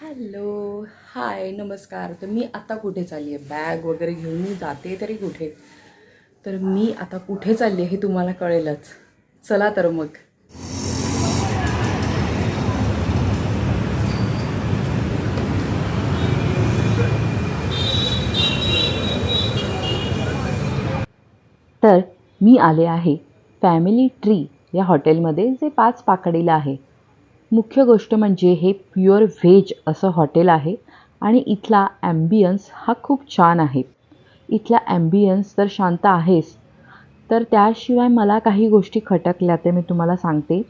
Hello hi नमस्कार. तर मी आता कुठे चालली आहे? बॅग वगैरे घेऊन मी जाते तरी कुठे? तर मी आता कुठे चालली आहे हे तुम्हाला कळेलच. चला तर मग. तर मी आले आहे फॅमिली ट्री या हॉटेलमध्ये जे पाच पाकडीला आहे. मुख्य गोष्ट म्हणजे हे प्युअर व्हेज असं हॉटेल आहे आणि इथला ॲम्बियन्स हा खूप छान आहे. इथला ॲम्बियन्स तर शांत आहेच तर त्याशिवाय मला काही गोष्टी खटकल्या ते मी तुम्हाला सांगते.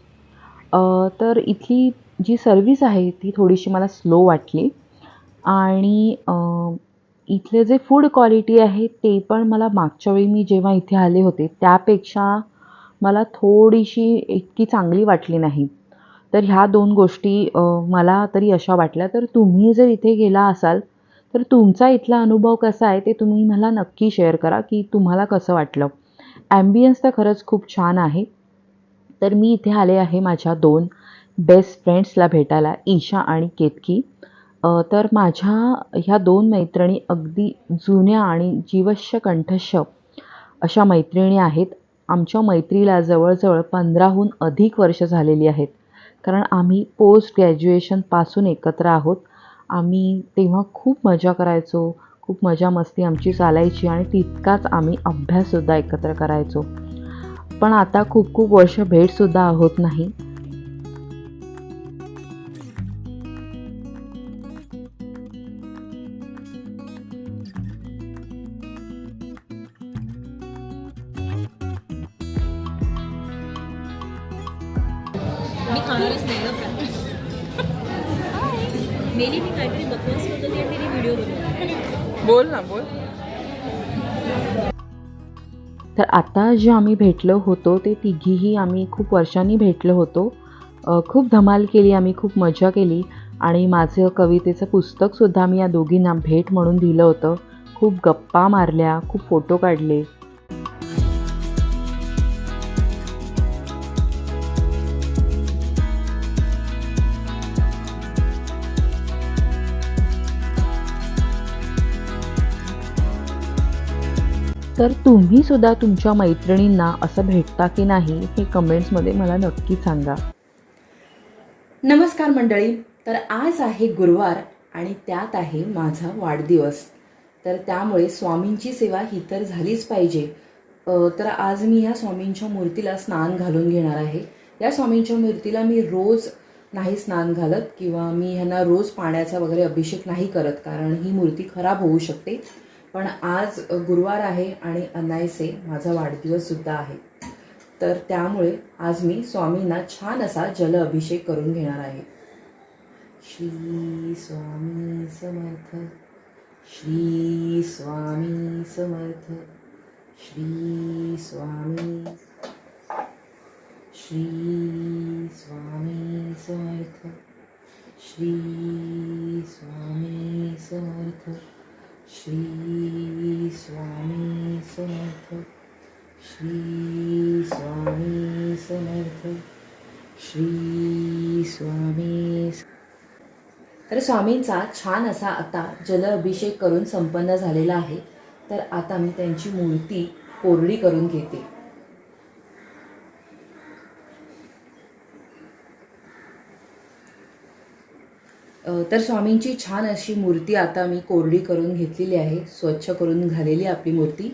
तर इथली जी सर्विस आहे ती थोडीशी मला स्लो वाटली. आणि इथले जे फूड क्वालिटी आहे ते पण मला मागच्या वेळी मी जेव्हा इथे आले होते त्यापेक्षा मला थोडीशी इतकी चांगली वाटली नाही. तर ह्या दोन गोष्टी मला तरी अशा वाटल्या. तर तुम्ही जर इथे गेला असाल तर तुमचा इथला अनुभव कसा आहे ते तुम्ही मला नक्की शेअर करा की तुम्हाला कसं वाटलं. ॲम्बियन्स तर खरंच खूप छान आहे. तर मी इथे आले आहे माझ्या दोन बेस्ट फ्रेंड्सला भेटायला ईशा आणि केतकी. तर माझ्या ह्या दोन मैत्रिणी अगदी जुन्या आणि जीवश्य कंठस्थ अशा मैत्रिणी आहेत. आमच्या मैत्रीला जवळजवळ पंधराहून अधिक वर्ष झालेली आहेत. कारण आम्ही पोस्ट ग्रॅज्युएशनपासून एकत्र आहोत. आम्ही तेव्हा खूप मजा करायचो खूप मजा मस्ती आमची चालायची आणि तितकाच आम्ही अभ्याससुद्धा एकत्र करायचो. पण आता खूप खूप वर्ष भेटसुद्धा होत नाही. मी खाणारच नाही ना मेली मी काहीतरी बकवास होत होती आणि तिने व्हिडिओ बनवला. बोल ना बोल. तर आता जे आम्ही भेटलो होतो ते तिघीही आम्ही खूप वर्षांनी भेटलो होतो. खूप धमाल केली आम्ही खूप मजा केली. आणि माझं कवितेचं पुस्तकसुद्धा मी या दोघींना भेट म्हणून दिलं होतं. खूप गप्पा मारल्या खूप फोटो काढले. तर तुम्ही सुद्धा तुमच्या मैत्रिणींना असं भेटता की नाही हे कमेंट्समध्ये मला नक्की सांगा. नमस्कार मंडळी तर आज आहे गुरुवार आणि त्यात आहे माझा वाढदिवस. तर त्यामुळे स्वामींची सेवा ही तर झालीच पाहिजे. तर आज मी ह्या स्वामींच्या मूर्तीला स्नान घालून घेणार आहे. या स्वामींच्या मूर्तीला मी रोज नाही स्नान घालत किंवा मी ह्यांना रोज पाण्याचा वगैरे अभिषेक नाही करत कारण ही मूर्ती खराब होऊ शकते. पण आज गुरुवार आहे आणि अनायसे माझा वाढदिवससुद्धा आहे. तर त्यामुळे आज मी स्वामींना छान असा जल अभिषेक करून घेणार आहे. श्री स्वामी समर्थ श्री स्वामी समर्थ श्री स्वामी श्री स्वामी समर्थ श्री स्वामी समर्थ. श्री स्वामी समर्थ श्री स्वामी समर्थ श्री स्वामी तर स्वामींचा छान असा आता जल अभिषेक करून संपन्न झालेला आहे. तर आता मी त्यांची मूर्ती कोरडी करून घेते. तर स्वामींची छान अशी मूर्ती आता मी कोरडी करून घेतलेली आहे स्वच्छ करून घालेली आपली मूर्ती.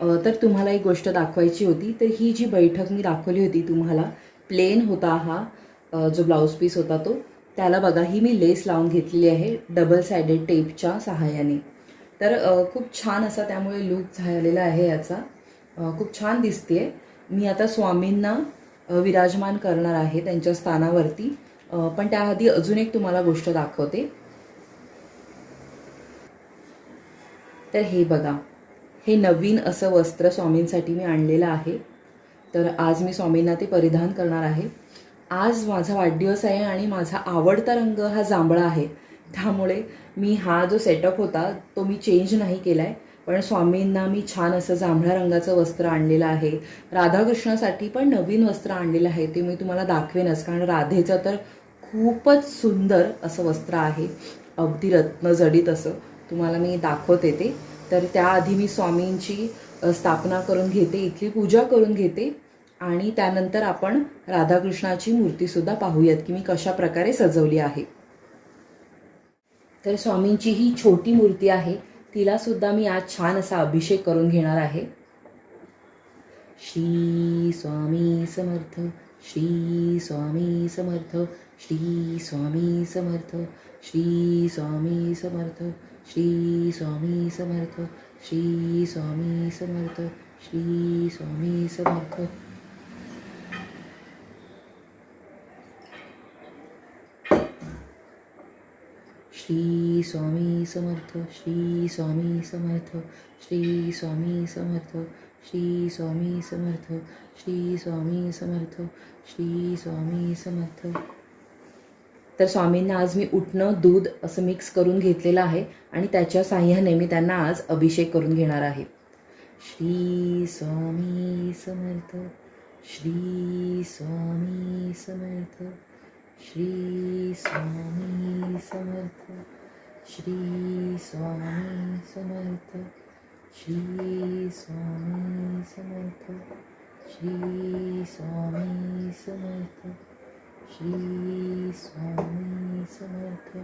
तर तुम्हाला एक गोष्ट दाखवायची होती तर ही जी बैठक मी दाखवली होती तुम्हाला प्लेन होता हा जो ब्लाऊज पीस होता तो त्याला बघा ही मी लेस लावून घेतलेली आहे डबल सायडेड टेपच्या सहाय्याने. तर खूप छान असा त्यामुळे लूक झालेला आहे याचा. खूप छान दिसते मी आता स्वामींना विराजमान करणार आहे त्यांच्या स्थानावरती. पण त्याआधी अजून एक तुम्हाला गोष्ट दाखवते. तर हे बघा हे नवीन असं वस्त्र स्वामींसाठी मी आणलेलं आहे. तर आज मी स्वामींना ते परिधान करणार आहे. आज माझा वाढदिवस आहे आणि माझा आवडता रंग हा जांभळा आहे. त्यामुळे मी हा जो सेटअप होता तो मी चेंज नाही केला आहे पण स्वामींना मी छान असं जांभळ्या रंगाचं वस्त्र आणलेलं आहे. राधाकृष्णासाठी पण नवीन वस्त्र आणलेलं आहे ते मी तुम्हाला दाखवेनच कारण राधेचं तर खूपच सुंदर असं वस्त्र आहे. अगदी रत्नजडीत असं. तुम्हाला मी दाखवते ते. तर त्याआधी मी स्वामींची स्थापना करून घेते इथली पूजा करून घेते. आणि त्यानंतर आपण राधाकृष्णाची मूर्तीसुद्धा पाहूयात की मी कशा प्रकारे सजवली आहे. तर स्वामींची ही छोटी मूर्ती आहे. तिला सुद्धा मी आज छान असा अभिषेक करून घेणार आहे. श्री स्वामी समर्थ श्री स्वामी समर्थ श्री स्वामी समर्थ श्री स्वामी समर्थ श्री स्वामी समर्थ श्री स्वामी समर्थ श्री स्वामी समर्थ. श्री स्वामी समर्थ श्री स्वामी समर्थ श्री स्वामी समर्थ श्री स्वामी समर्थ श्री स्वामी समर्थ श्री स्वामी समर्थ. तर स्वामींना आज मी उठणं दूध असं मिक्स करून घेतलेलं आहे आणि त्याच्या साह्याने मी त्यांना आज अभिषेक करून घेणार आहे. श्री स्वामी समर्थ श्री स्वामी समर्थ. श्री स्वामी समर्थ श्री स्वामी समर्थ श्री स्वामी समर्थ श्री स्वामी समर्थ श्री स्वामी समर्थ.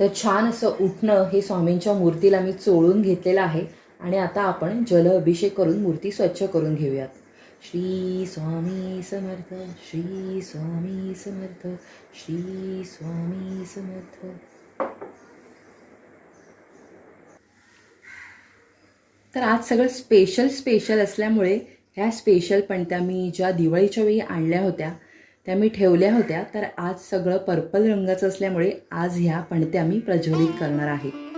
तर छान असं उठणं हे स्वामींच्या मूर्तीला मी चोळून घेतलेलं आहे. आणि आता आपण जल अभिषेक करून मूर्ती स्वच्छ करून घेऊयात. श्री स्वामी समर्थ श्री स्वामी समर्थ श्री स्वामी समर्थ. तर आज सगळं स्पेशल स्पेशल असल्यामुळे ह्या स्पेशल पणत्या मी ज्या दिवाळीच्या वेळी आणल्या होत्या त्या मी ठेवल्या होत्या. तर आज सगळं पर्पल रंगाचं असल्यामुळे आज ह्या पणत्या मी प्रज्वलित करणार आहे.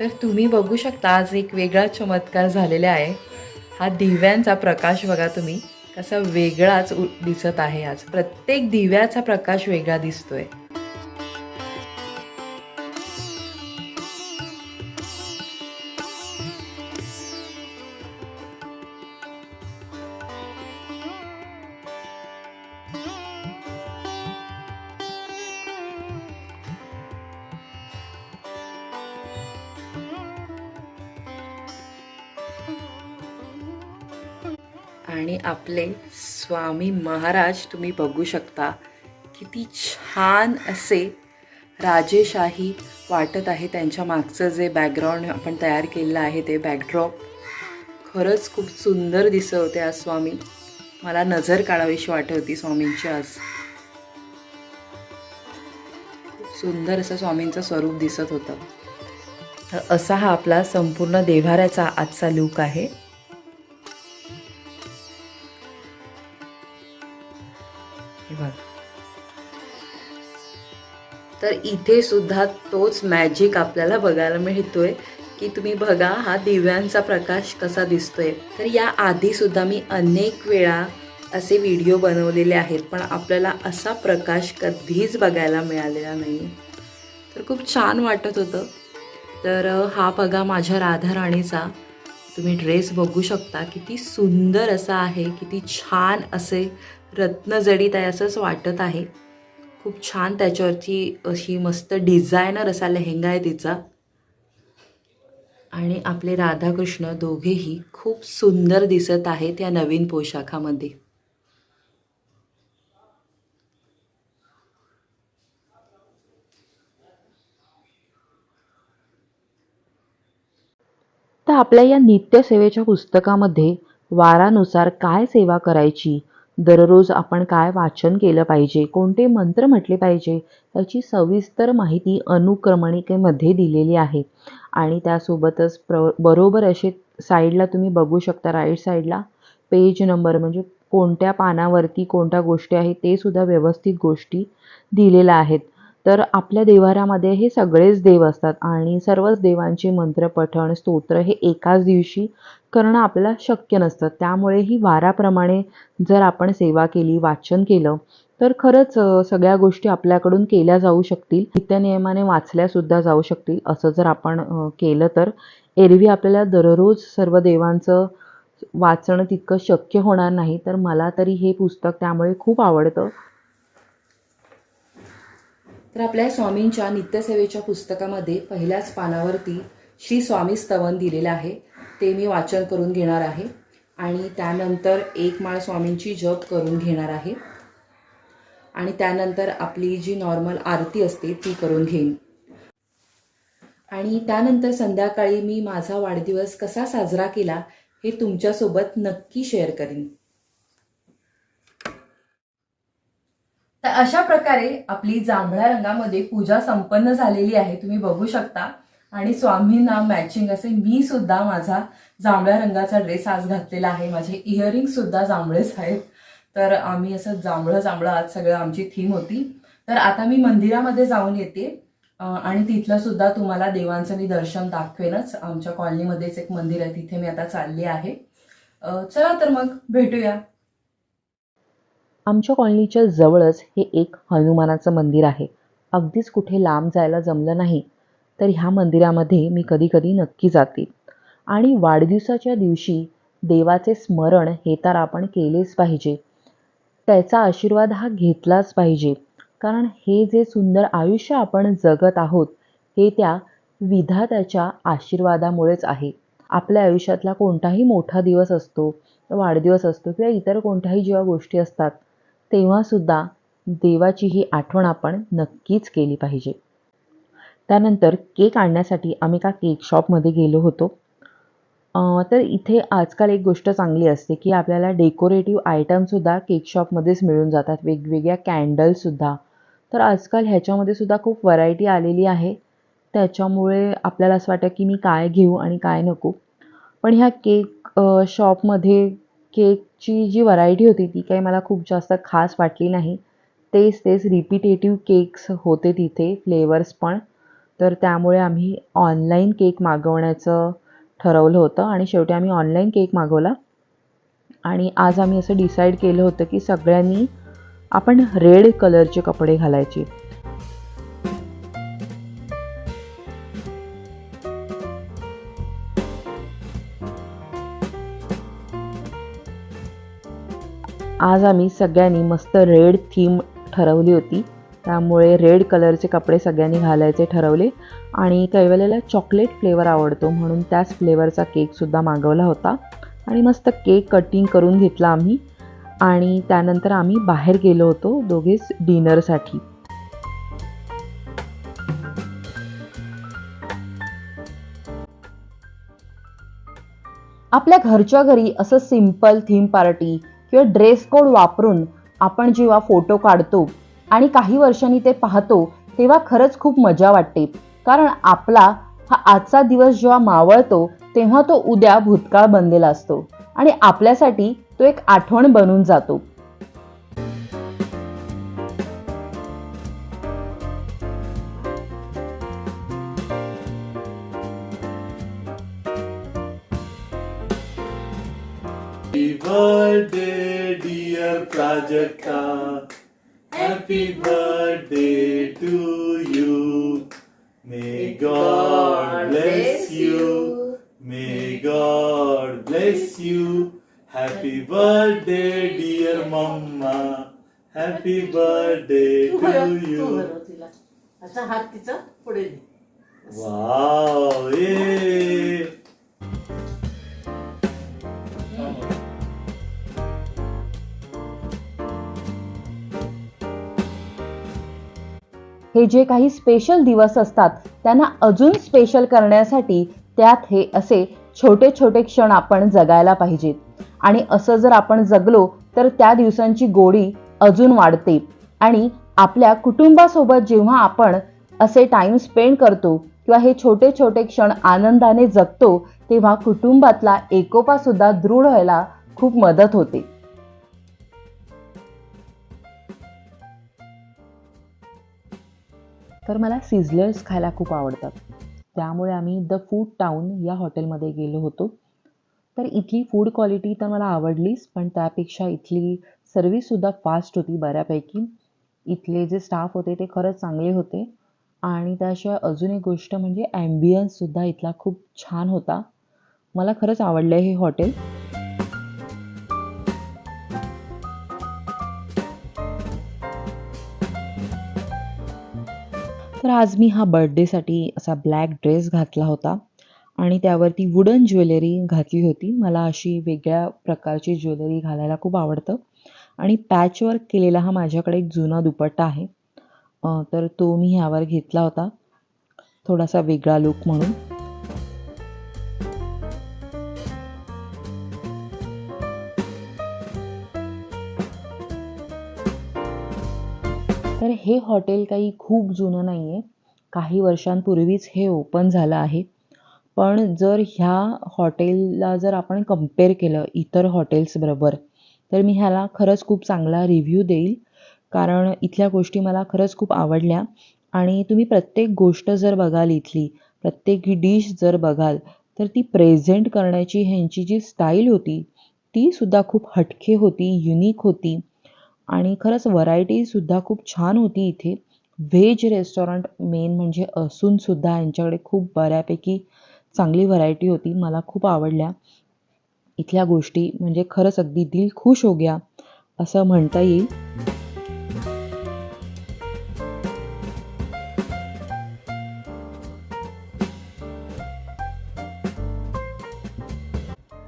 तर तुम्ही बघू शकता आज एक वेगळा चमत्कार झालेला आहे. हा दिव्यांचा प्रकाश बघा तुम्ही. कसा वेगळाच उ- दिसत आहे आज. प्रत्येक दिव्याचा प्रकाश वेगळा दिसतोय. आणि आपले स्वामी महाराज तुम्ही बघू शकता किती छान असे राजेशाही वाटत आहे त्यांच्या मागचं जे बॅकग्राऊंड आपण तयार केलेलं आहे ते बॅकड्रॉप खरंच खूप सुंदर दिसत होते आज स्वामी. मला नजर काढावीशी वाटत होती स्वामींची आज. सुंदर असं स्वामींचं स्वरूप दिसत होतं. तर असा हा आपला संपूर्ण देव्हाऱ्याचा आजचा लूक आहे. तर इथे सुद्धा तोच मॅजिक आपल्याला बघायला मिळतोय की तुम्ही बघा हा दिव्यांचा प्रकाश कसा दिसतोय. तर या आधी सुद्धा मी अनेक वेळा असे व्हिडिओ बनवलेले आहेत पण आपल्याला असा प्रकाश कधीच बघायला मिळालेला नाही. तर खूप छान वाटत होतं. तर हा बघा माझ्या राधाराणीचा तुम्ही ड्रेस बघू शकता किती सुंदर असा आहे किती छान असे रत्नजडीत आहे असंच वाटत आहे. खूप छान त्याच्यावरची अशी मस्त डिझायनर असा लेहंगा आहे तिचा. आणि आपले राधाकृष्ण दोघेही खूप सुंदर दिसत आहेत या नवीन पोशाखामध्ये. तर आपल्या या नित्यसेवेच्या पुस्तकामध्ये वारानुसार काय सेवा करायची दररोज आपण काय वाचन केलं पाहिजे कोणते मंत्र म्हटले पाहिजे याची सविस्तर माहिती अनुक्रमणिकेमध्ये दिलेली आहे. आणि त्यासोबतच प्र बरोबर असे साईडला तुम्ही बघू शकता राईट साईडला पेज नंबर म्हणजे कोणत्या पानावरती कोणत्या गोष्टी आहेत ते सुद्धा व्यवस्थित गोष्टी दिलेल्या आहेत. तर आपल्या देवारामध्ये हे सगळेच देव असतात आणि सर्वच देवांचे मंत्र पठण स्तोत्र हे एकाच दिवशी करणं आपल्याला शक्य नसतं. त्यामुळे ही वाराप्रमाणे जर आपण सेवा केली वाचन केलं तर खरंच सगळ्या गोष्टी आपल्याकडून केल्या जाऊ शकतील. नित्यनियमाने वाचल्यासुद्धा जाऊ शकतील. असं जर आपण केलं तर एरवी आपल्याला दररोज सर्व देवांचं वाचणं तितकं शक्य होणार नाही. तर मला तरी हे पुस्तक त्यामुळे खूप आवडतं. तर आपल्या स्वामींच्या नित्यसेवेच्या पुस्तकामध्ये पहिल्याच पानावरती श्री स्वामी स्तवन दिलेलं आहे. ते मी वाचन करून घेणार आहे. आणि त्यानंतर एक माळ स्वामींची जप करून घेणार आहे. आणि त्यानंतर आपली जी नॉर्मल आरती असते ती करून घेईन. आणि त्यानंतर संध्याकाळी मी माझा वाढदिवस कसा साजरा केला हे तुमच्यासोबत नक्की शेअर करीन. तर अशा प्रकारे आपली जांभळ्या रंगामध्ये पूजा संपन्न झालेली आहे. तुम्ही बघू शकता. आणि स्वामींना मॅचिंग असे मी सुद्धा माझा जांभळ्या रंगाचा ड्रेस आज घातलेला आहे. माझे इयरिंग सुद्धा जांभळेच आहेत. तर आम्ही असं जांभळं जांभळं आज सगळं आमची थीम होती. तर आता मी मंदिरामध्ये जाऊन येते. आणि तिथलं सुद्धा तुम्हाला देवांचं मी दर्शन दाखवेनच. आमच्या कॉलनीमध्येच एक मंदिर आहे. तिथे मी आता चालली आहे. चला तर मग भेटूया. आमच्या कॉलनीच्या जवळच हे एक हनुमानाचं मंदिर आहे. अगदीच कुठे लांब जायला जमलं नाही. तर ह्या मंदिरामध्ये मी कधीकधी नक्की जाते. आणि वाढदिवसाच्या दिवशी देवाचे स्मरण हे तर आपण केलेच पाहिजे. त्याचा आशीर्वाद हा घेतलाच पाहिजे. कारण हे जे सुंदर आयुष्य आपण जगत आहोत हे त्या विधात्याच्या आशीर्वादामुळेच आहे. आपल्या आयुष्यातला कोणताही मोठा दिवस असतो वाढदिवस असतो किंवा इतर कोणत्याही जेव्हा गोष्टी असतात तेव्हासुद्धा देवाची ही आठवण आपण नक्कीच केली पाहिजे. त्यानंतर केक आणण्यासाठी आम्ही एका केक शॉपमध्ये गेलो होतो. तर इथे आजकाल एक गोष्ट चांगली असते की आपल्याला डेकोरेटिव्ह आयटमसुद्धा केक शॉपमध्येच मिळून जातात. वेगवेगळ्या कॅन्डल्ससुद्धा तर आजकाल ह्याच्यामध्ये सुद्धा खूप व्हरायटी आलेली आहे. त्याच्यामुळे आपल्याला असं वाटतं की मी काय घेऊ आणि काय नको. पण ह्या केक शॉपमध्ये केकची जी व्हरायटी होती ती काही मला खूप जास्त खास वाटली नाही. तेच तेच रिपिटेटिव्ह केक्स होते तिथे फ्लेवर्स पण. तर त्यामुळे आम्ही ऑनलाईन केक मागवण्याचं ठरवलं होतं आणि शेवटी आम्ही ऑनलाईन केक मागवला. आणि आज आम्ही असं डिसाईड केलं होतं की सगळ्यांनी आपण रेड कलरचे कपडे घालायचे. आज आम्ही सगळ्यांनी मस्त रेड थीम ठरवली होती. त्यामुळे रेड कलरचे कपडे सगळ्यांनी घालायचे ठरवले. आणि कैवल्याला चॉकलेट फ्लेवर आवडतो म्हणून त्याच फ्लेवरचा केकसुद्धा मागवला होता. आणि मस्त केक कटिंग करून घेतला आम्ही. आणि त्यानंतर आम्ही बाहेर गेलो होतो दोघेच डिनरसाठी आपल्या घरच्या घरी असं सिंपल थीम पार्टी किंवा ड्रेस कोड वापरून आपण जेव्हा फोटो काढतो आणि काही वर्षांनी ते पाहतो तेव्हा खरंच खूप मजा वाटते. कारण आपला हा आजचा दिवस जेव्हा मावळतो तेव्हा तो उद्या भूतकाळ बनलेला असतो. आणि आपल्यासाठी तो एक आठवण बनून जातो. Happy birthday, dear Prajakta. Happy birthday to you. May God bless you. May God bless you. Happy birthday, dear Mama. Happy birthday to you. असा हात तिचा पुढे दे. Wow, हे जे काही स्पेशल दिवस असतात त्यांना अजून स्पेशल करण्यासाठी त्यात हे असे छोटे छोटे क्षण आपण जगायला पाहिजेत. आणि असं जर आपण जगलो तर त्या दिवसांची गोडी अजून वाढते. आणि आपल्या कुटुंबासोबत जेव्हा आपण असे टाइम स्पेंड करतो किंवा हे छोटे छोटे क्षण आनंदाने जगतो तेव्हा कुटुंबातला एकोपा सुद्धा दृढ व्हायला खूप मदत होते. तर मला सिझलर्स खायला खूप आवडतात. त्यामुळे आम्ही द फूड टाऊन या हॉटेलमध्ये गेलो होतो. तर इथली फूड क्वालिटी तर मला आवडलीच पण त्यापेक्षा इथली सर्विससुद्धा फास्ट होती बऱ्यापैकी. इथले जे स्टाफ होते ते खरंच चांगले होते. आणि त्याशिवाय अजून एक गोष्ट म्हणजे ॲम्बियन्ससुद्धा इथला खूप छान होता. मला खरंच आवडलं हे हॉटेल. तर आज मी हा बर्थडेसाठी असा ब्लॅक ड्रेस घातला होता. आणि त्यावरती वुडन ज्वेलरी घातली होती. मला अशी वेगळ्या प्रकारची ज्वेलरी घालायला खूप आवडतं. आणि पॅचवर्क केलेला हा माझ्याकडे एक जुना दुपट्टा आहे. तर तो मी ह्यावर घेतला होता. थोडासा वेगळा लुक म्हणून. हे हॉटेल काही खूप जुनं नाही आहे काही वर्षांपूर्वीच हे ओपन झालं आहे. पण जर ह्या हॉटेलला जर आपण कंपेअर केलं इतर हॉटेल्सबरोबर तर मी ह्याला खरंच खूप चांगला रिव्ह्यू देईल. कारण इथल्या गोष्टी मला खरंच खूप आवडल्या. आणि तुम्ही प्रत्येक गोष्ट जर बघाल इथली प्रत्येक डिश जर बघाल तर ती प्रेझेंट करण्याची ह्यांची जी स्टाईल होती ती सुद्धा खूप हटके होती युनिक होती. आणि खरंच व्हरायटीसुद्धा खूप छान होती इथे. व्हेज रेस्टॉरंट मेन म्हणजे असूनसुद्धा यांच्याकडे खूप बऱ्यापैकी चांगली व्हरायटी होती. मला खूप आवडल्या. इथल्या गोष्टी म्हणजे खरंच अगदी दिल खुश हो गया असं म्हणता येईल.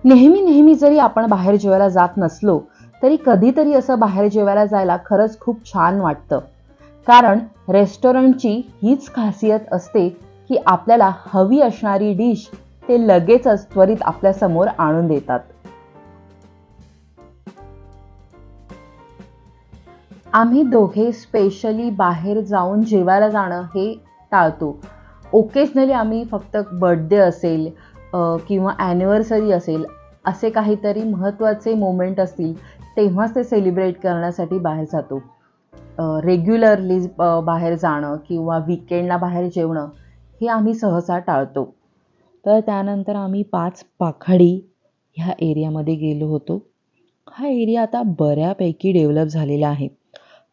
नेहमी नेहमी जरी आपण बाहेर जेवायला जात नसलो तरी कधीतरी असं बाहेर जेवायला जायला खरंच खूप छान वाटतं. कारण रेस्टॉरंटची हीच खासियत असते की आपल्याला हवी असणारी डिश ते लगेचच त्वरित आपल्यासमोर आणून देतात. आम्ही दोघे स्पेशली बाहेर जाऊन जेवायला जाणं हे टाळतो. ओकेजनली आम्ही फक्त बर्थडे असेल किंवा ॲनिव्हर्सरी असेल असे काहीतरी महत्त्वाचे मोमेंट असतील तेव्हाच ते सेलिब्रेट करण्यासाठी बाहेर जातो. रेग्युलरली बाहेर जाणं किंवा विकेंडला बाहेर जेवणं हे आम्ही सहसा टाळतो. तर त्यानंतर आम्ही पाच पाखाडी ह्या एरियामध्ये गेलो होतो. हा एरिया आता बऱ्यापैकी डेव्हलप झालेला आहे.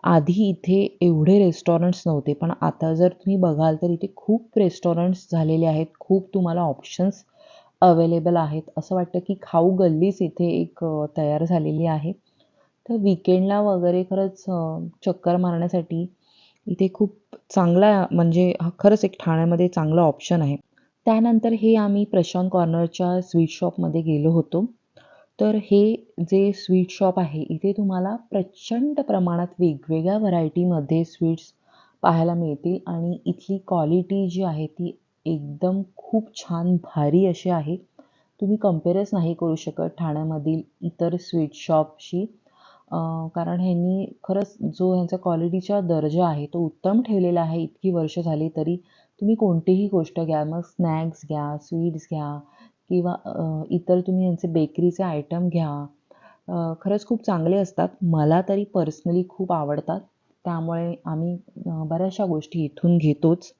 आधी इथे एवढे रेस्टॉरंट्स नव्हते पण आता जर तुम्ही बघाल तर इथे खूप रेस्टॉरंट्स झालेले आहेत. खूप तुम्हाला ऑप्शन्स अवेलेबल आहेत. असं वाटतं की खाऊ गल्लीच इथे एक तयार झालेली आहे. तर विकेंडला वगैरे खरंच चक्कर मारण्यासाठी इथे खूप चांगला म्हणजे हा खरंच एक ठाण्यामध्ये चांगला ऑप्शन आहे. त्यानंतर हे आम्ही प्रशांत कॉर्नरच्या स्वीट शॉपमध्ये गेलो होतो. तर हे जे स्वीट शॉप आहे इथे तुम्हाला प्रचंड प्रमाणात वेगवेगळ्या व्हरायटीमध्ये स्वीट्स पाहायला मिळतील आणि इथली क्वालिटी जी आहे ती एकदम खूप छान भारी अशी आहे. तुम्ही कम्पेअरच नाही करू शकत ठाण्यामधील इतर स्वीट शॉपशी कारण ह्यांनी खरंच जो ह्यांचा क्वालिटीचा दर्जा आहे तो उत्तम ठेवलेला आहे इतकी वर्ष झाली तरी तुम्ही कोणतीही गोष्ट घ्या मग स्नॅक्स घ्या स्वीट्स घ्या किंवा इतर तुम्ही यांचे बेकरीचे आयटम घ्या. खरंच खूप चांगले असतात. मला तरी पर्सनली खूप आवडतात. त्यामुळे आम्ही बऱ्याचशा गोष्टी इथून घेतोच.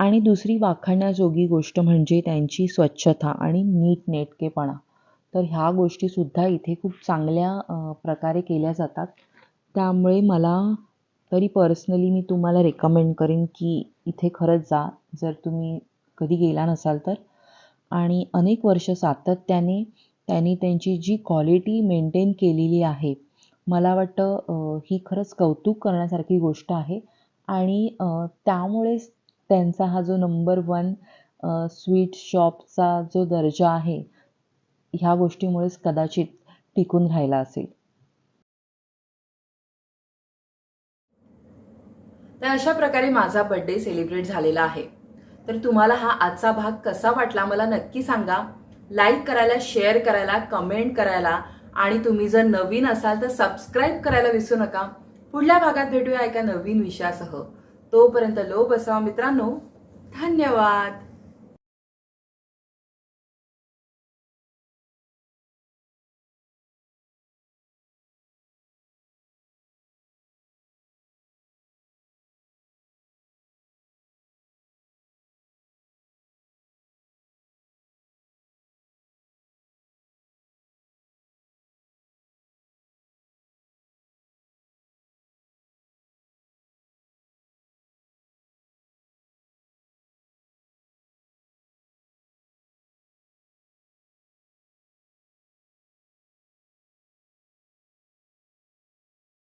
आणि दुसरी वाखाणण्याजोगी गोष्ट म्हणजे त्यांची स्वच्छता आणि नीटनेटकेपणा. तर ह्या गोष्टीसुद्धा इथे खूप चांगल्या प्रकारे केल्या जातात. त्यामुळे मला तरी पर्सनली मी तुम्हाला रेकमेंड करेन की इथे खरंच जा. जर तुम्ही कधी गेला नसाल तर. आणि अनेक वर्ष सातत्याने त्यांनी त्यांची जी क्वालिटी मेंटेन केलेली आहे मला वाटतं ही खरंच कौतुक करण्यासारखी गोष्ट आहे. आणि त्यामुळेच त्यांचा हा जो नंबर वन स्वीट शॉपचा जो दर्जा आहे ह्या गोष्टीमुळेच कदाचित टिकून राहिला असेल. तर अशा प्रकारे माझा बर्थडे सेलिब्रेट झालेला आहे. तर तुम्हाला हा आजचा भाग कसा वाटला मला नक्की सांगा. लाईक करायला शेअर करायला कमेंट करायला आणि तुम्ही जर नवीन असाल तर सबस्क्राईब करायला विसरू नका. पुढल्या भागात भेटूया एका नवीन विषयासह. तोपर्यंत लो बसवा मित्रांनो. धन्यवाद.